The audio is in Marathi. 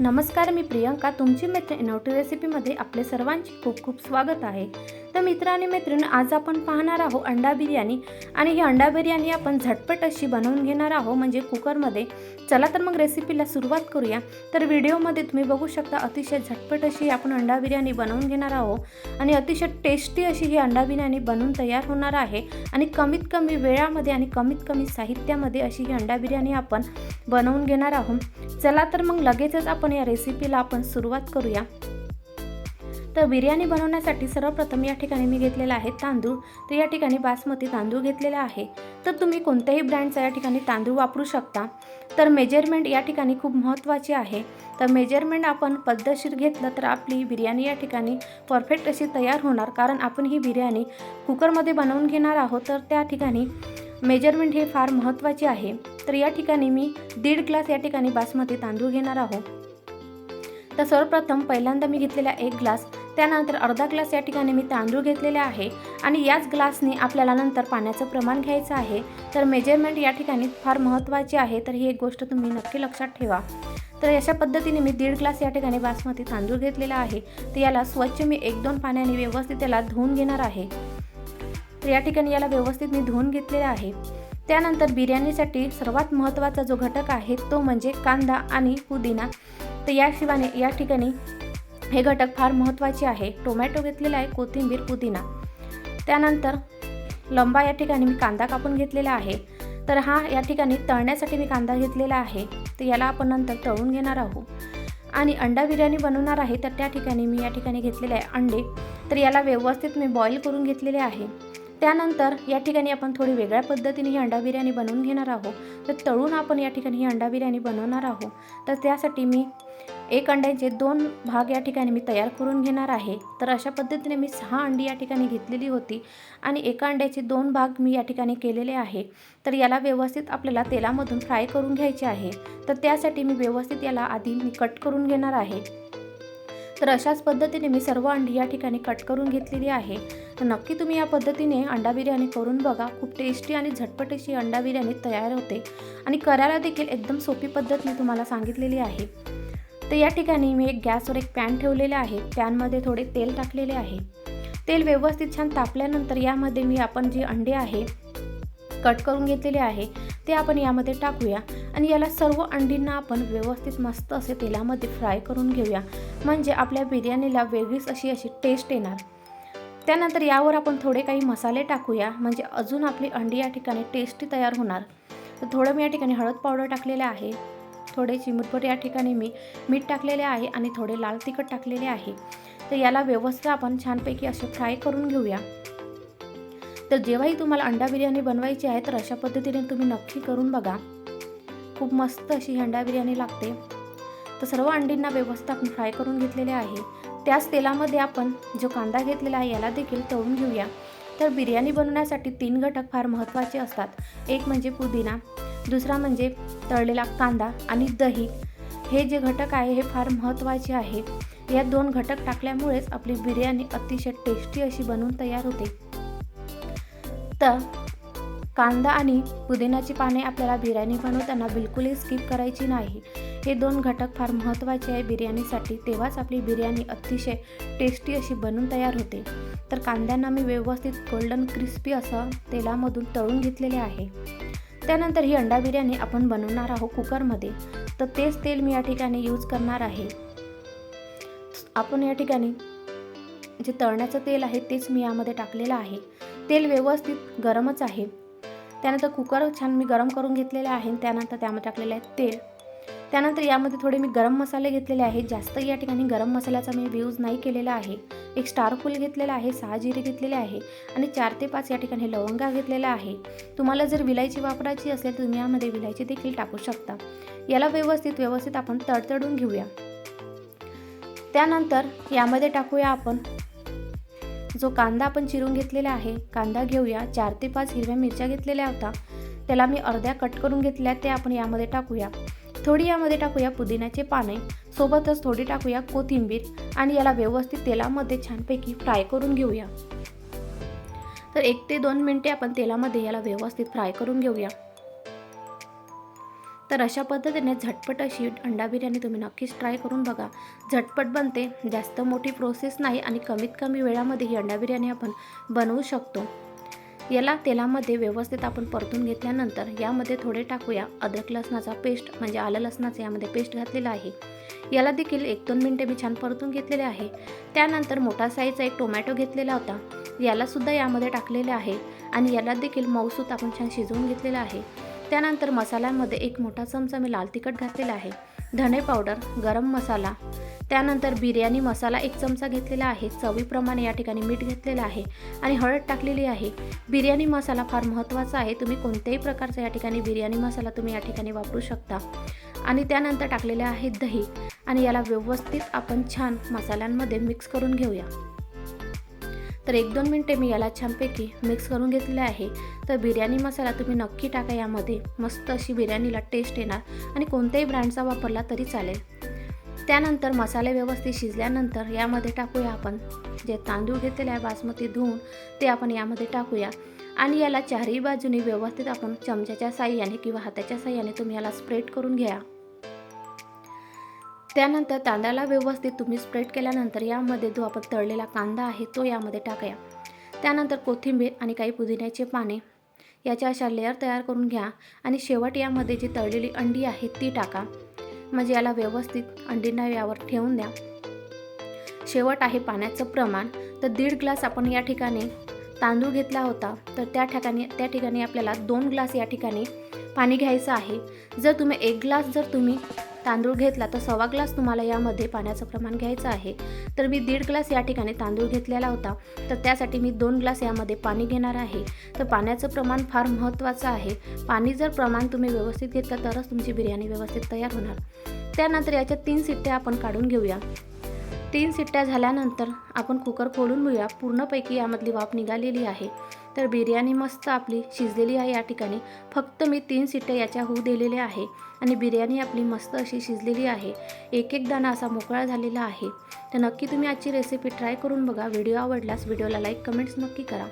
नमस्कार मी प्रियंका. तुमची मैत्रीण नवटी रेसिपीमध्ये आपले सर्वांचे खूप खूप स्वागत आहे. तर मित्र आणि आज आपण पाहणार आहोत अंडा बिर्याणी. आणि ही अंडा बिर्याणी आपण झटपट अशी बनवून घेणार आहोत म्हणजे कुकरमध्ये. चला तर मग रेसिपीला सुरुवात करूया. तर व्हिडिओमध्ये तुम्ही बघू शकता अतिशय झटपट अशी आपण अंडा बिर्याणी बनवून घेणार आहोत. आणि अतिशय टेस्टी अशी ही अंडा बिर्याणी बनवून तयार होणार आहे. आणि कमीत कमी वेळामध्ये आणि कमीत कमी साहित्यामध्ये अशी ही अंडा बिर्याणी आपण बनवून घेणार आहोत. चला तर मग लगेचच आपण या रेसिपीला आपण सुरुवात करूया. तर बिर्याणी बनवण्यासाठी सर्वप्रथम या ठिकाणी मी घेतलेला आहे तांदूळ. तर या ठिकाणी बासमती तांदूळ घेतलेला आहे. तर तुम्ही कोणत्याही ब्रँडचा या ठिकाणी तांदूळ वापरू शकता. तर मेजरमेंट या ठिकाणी खूप महत्त्वाची आहे. तर मेजरमेंट आपण पद्धतशीर घेतलं तर आपली बिर्याणी या ठिकाणी परफेक्ट अशी तयार होणार. कारण आपण ही बिर्याणी कुकरमध्ये बनवून घेणार आहोत. तर त्या ठिकाणी मेजरमेंट हे फार महत्त्वाचे आहे. तर या ठिकाणी मी दीड ग्लास या ठिकाणी बासमती तांदूळ घेणार आहोत तर सर्वप्रथम पहिल्यांदा मी घेतलेला एक ग्लास त्यानंतर अर्धा ग्लास या ठिकाणी मी तांदूळ घेतलेले आहे आणि याच ग्लासने आपल्याला नंतर पाण्याचं प्रमाण घ्यायचं आहे. तर मेजरमेंट या ठिकाणी फार महत्त्वाची आहे. तर ही एक गोष्ट तुम्ही नक्की लक्षात ठेवा. तर अशा पद्धतीने मी दीड ग्लास या ठिकाणी बासमती तांदूळ घेतलेला आहे. तर याला स्वच्छ मी एक दोन पाण्याने व्यवस्थित त्याला धुवून घेणार आहे. तर या ठिकाणी याला व्यवस्थित मी धुवून घेतलेला आहे. त्यानंतर बिर्याणीसाठी सर्वात महत्त्वाचा जो घटक आहे तो म्हणजे कांदा आणि पुदिना. तर याशिवाय या ठिकाणी हे घटक फार महत्त्वाचे आहे. टोमॅटो घेतलेला आहे कोथिंबीर पुदिना. त्यानंतर लंबा या ठिकाणी मी कांदा कापून घेतलेला आहे. तर हा या ठिकाणी तळण्यासाठी मी कांदा घेतलेला आहे. तर याला आपण नंतर तळून घेणार आहोत. आणि अंडा बिर्याणी बनवणार आहे तर त्या ठिकाणी मी या ठिकाणी घेतलेले आहे अंडे. तर याला व्यवस्थित मी बॉईल करून घेतलेले आहे. त्यानंतर या ठिकाणी आपण थोडी वेगळ्या पद्धतीने ही अंडा बिर्याणी बनवून घेणार आहोत. तर तळून आपण या ठिकाणी ही अंडा बिर्याणी बनवणार आहोत. तर त्यासाठी मी एक अंड्याचे दोन भाग या ठिकाणी मी तयार करून घेणार आहे. तर अशा पद्धतीने मी सहा अंडी या ठिकाणी घेतलेली होती आणि एका अंड्याचे दोन भाग मी या ठिकाणी केलेले आहे. तर याला व्यवस्थित आपल्याला तेलामधून फ्राय करून घ्यायचे आहे. तर त्यासाठी मी व्यवस्थित याला आधी मी कट करून घेणार आहे. तर अशाच पद्धतीने मी सर्व अंडी या ठिकाणी कट करून घेतलेली आहे. तर नक्की तुम्ही या पद्धतीने अंडा बिर्याणी करून बघा. खूप टेस्टी आणि झटपट अशी अंडा बिर्याणी तयार होते. आणि करायला देखील एकदम सोपी पद्धत मी तुम्हाला सांगितलेली आहे. तर या ठिकाणी मी एक गॅसवर एक पॅन ठेवलेले आहे. पॅनमध्ये थोडे तेल टाकलेले आहे. तेल व्यवस्थित छान तापल्यानंतर यामध्ये मी आपण जी अंडे आहे कट करून घेतलेले आहे ते आपण यामध्ये टाकूया. आणि याला सर्व अंडींना आपण व्यवस्थित मस्त असे तेलामध्ये फ्राय करून घेऊया. म्हणजे आपल्या बिर्याणीला वेगळीच अशी अशी टेस्ट येणार. त्यानंतर यावर आपण थोडे काही मसाले टाकूया. म्हणजे अजून आपली अंडी या ठिकाणी टेस्टी तयार होणार. तर थोडं मी या ठिकाणी हळद पावडर टाकलेले आहे. थोडे चिमूटभर या ठिकाणी मी मीठ टाकलेले आहे आणि थोडे लाल तिखट टाकलेले आहे. तर याला व्यवस्थित आपण छानपैकी असे फ्राय करून घेऊया. तर जेव्हाही तुम्हाला अंडा बिर्याणी बनवायची आहे तर अशा पद्धतीने तुम्ही नक्की करून बघा. खूप मस्त अशी ही अंडा बिर्याणी लागते. तर सर्व अंडींना व्यवस्थित आपण फ्राय करून घेतलेले आहे. त्याच तेलामध्ये आपण जो कांदा घेतलेला आहे याला देखील तळून घेऊया. तर बिर्याणी बनवण्यासाठी तीन घटक फार महत्त्वाचे असतात. एक म्हणजे पुदिना दुसरा म्हणजे तळलेला कांदा आणि दही. हे जे घटक आहे हे फार महत्त्वाचे आहे. या दोन घटक टाकल्यामुळेच आपली बिर्याणी अतिशय टेस्टी अशी बनवून तयार होते. तर कांदा आणि पुदिनाची पाने आपल्याला बिर्याणी बनवताना बिलकुलही स्किप करायची नाही. हे दोन घटक फार महत्त्वाचे आहे बिर्याणीसाठी. तेव्हाच आपली बिर्याणी अतिशय टेस्टी अशी बनून तयार होते. तर कांद्यांना मी व्यवस्थित गोल्डन क्रिस्पी असं तेलामधून तळून घेतलेले आहे. त्यानंतर ही अंडा बिर्याणी आपण बनवणार आहोत कुकरमध्ये. तर तेच तेल मी या ठिकाणी यूज करणार आहे. आपण या ठिकाणी जे तळण्याचं तेल आहे तेच मी यामध्ये टाकलेलं आहे. तेल व्यवस्थित गरमच आहे. त्यानंतर कुकर छान मी गरम करून घेतलेले आहे. त्यानंतर त्यामध्ये टाकलेलं आहे तेल. त्यानंतर यामध्ये थोडे मी गरम मसाले घेतलेले आहेत जास्त या ठिकाणी गरम मसाल्याचा मी यूज नाही केलेला आहे. एक स्टार फुल घेतलेला आहे. सहा जिरे घेतलेले आहे. आणि चार ते पाच या ठिकाणी लवंगा घेतलेला आहे. तुम्हाला जर विलायची वापरायची असेल तर तुम्ही यामध्ये विलायची देखील टाकू शकता. याला व्यवस्थित व्यवस्थित आपण तडतडून घेऊया. त्यानंतर यामध्ये टाकूया आपण जो कांदा आपण चिरून घेतलेला आहे कांदा घेऊया. चार ते पाच हिरव्या मिरच्या घेतलेल्या होता त्याला मी अर्ध्या कट करून घेतल्या ते आपण यामध्ये टाकूया. थोडी यामध्ये टाकूया पुदिन्याचे पाने. सोबतच थोडी टाकूया कोथिंबीर आणि याला व्यवस्थित तेलामध्ये छानपैकी फ्राय करून घेऊया. तर एक ते दोन मिनटे आपण तेलामध्ये याला व्यवस्थित फ्राय करून घेऊया. तर अशा पद्धतीने झटपट अशी अंडा बिर्याणी तुम्ही नक्कीच ट्राय करून बघा. झटपट बनते जास्त मोठी प्रोसेस नाही आणि कमीत कमी वेळामध्ये ही अंडा बिर्याणी आपण बनवू शकतो. याला तेलामध्ये व्यवस्थित आपण परतून घेतल्यानंतर यामध्ये थोडे टाकूया अद्रक लसणाचा पेस्ट म्हणजे आलं लसणाचं यामध्ये पेस्ट घातलेला आहे. याला देखील एक दोन मिनटे मी छान परतून घेतलेले आहे. त्यानंतर मोठा साईजचा एक टोमॅटो घेतलेला होता. यालासुद्धा यामध्ये टाकलेले आहे आणि याला देखील मऊसूत आपण छान शिजवून घेतलेला आहे. त्यानंतर मसाल्यांमध्ये एक मोठा चमचा मी लाल तिखट घातलेला आहे. धणे पावडर गरम मसाला. त्यानंतर बिर्याणी मसाला एक चमचा घेतलेला आहे. चवीप्रमाणे या ठिकाणी मीठ घेतलेलं आहे आणि हळद टाकलेली आहे. बिर्याणी मसाला फार महत्त्वाचा आहे. तुम्ही कोणत्याही प्रकारचा या ठिकाणी बिर्याणी मसाला तुम्ही या ठिकाणी वापरू शकता. आणि त्यानंतर टाकलेले आहे दही. आणि याला व्यवस्थित आपण छान मसाल्यांमध्ये मिक्स करून घेऊया. तर एक दोन मिनटे मी याला छानपैकी मिक्स करून घेतले आहे. तर बिर्याणी मसाला तुम्ही नक्की टाका यामध्ये. मस्त अशी बिर्याणीला टेस्ट येणार आणि कोणत्याही ब्रँडचा वापरला तरी चालेल. त्यानंतर मसाले व्यवस्थित शिजल्यानंतर यामध्ये टाकूया आपण जे तांदूळ घेतलेले आहे बासमती धुवून ते आपण यामध्ये टाकूया. आणि याला चारही बाजूनी व्यवस्थित आपण चमच्याच्या साह्याने किंवा हाताच्या साह्याने तुम्ही याला स्प्रेड करून घ्या. त्यानंतर तांदळाला व्यवस्थित तुम्ही स्प्रेड केल्यानंतर यामध्ये जो आपण तळलेला कांदा आहे तो यामध्ये टाकूया. त्यानंतर कोथिंबीर आणि काही पुदिन्याचे पाने. याच्या अशा लेअर तयार करून घ्या आणि शेवट यामध्ये जी तळलेली अंडी आहे ती टाका. म्हणजे याला व्यवस्थित अंडींना यावर ठेवून द्या. शेवट आहे पाण्याचं प्रमाण. तर दीड ग्लास आपण या ठिकाणी तांदूळ घेतला होता. तर त्या ठिकाणी त्या ठिकाणी आपल्याला दोन ग्लास या ठिकाणी पाणी घ्यायचं आहे. जर तुम्ही एक ग्लास जर तुम्ही तांदूळ घेतला तर सव्वा ग्लास तुम्हाला यामध्ये पाण्याचं प्रमाण घ्यायचं आहे. तर मी दीड ग्लास या ठिकाणी तांदूळ घेतलेला होता. तर त्यासाठी मी दोन ग्लास यामध्ये पाणी घेणार आहे. तर पाण्याचं प्रमाण फार महत्त्वाचं आहे. पाणी जर प्रमाण तुम्ही व्यवस्थित घेतलं तरच तुमची बिर्याणी व्यवस्थित तयार होणार. त्यानंतर याच्या तीन सिट्ट्या आपण काढून घेऊया. तीन सिट्ट्या झाल्यानंतर आपण कुकर खोलून घेऊया. पूर्णपैकी यामधली वाफ निघालेली आहे. तर बिर्याणी मस्त आपली शिजलेली आहे या ठिकाणी. फक्त मी तीन सिट्ट्या याच्या होऊ दिलेल्या आहे आणि बिर्याणी आपली मस्त अशी शिजलेली आहे. एक एक दाणा असा मोकळा झालेला आहे. तर नक्की तुम्ही आजची रेसिपी ट्राय करून बघा. व्हिडिओ आवडल्यास व्हिडिओला लाईक कमेंट्स नक्की करा.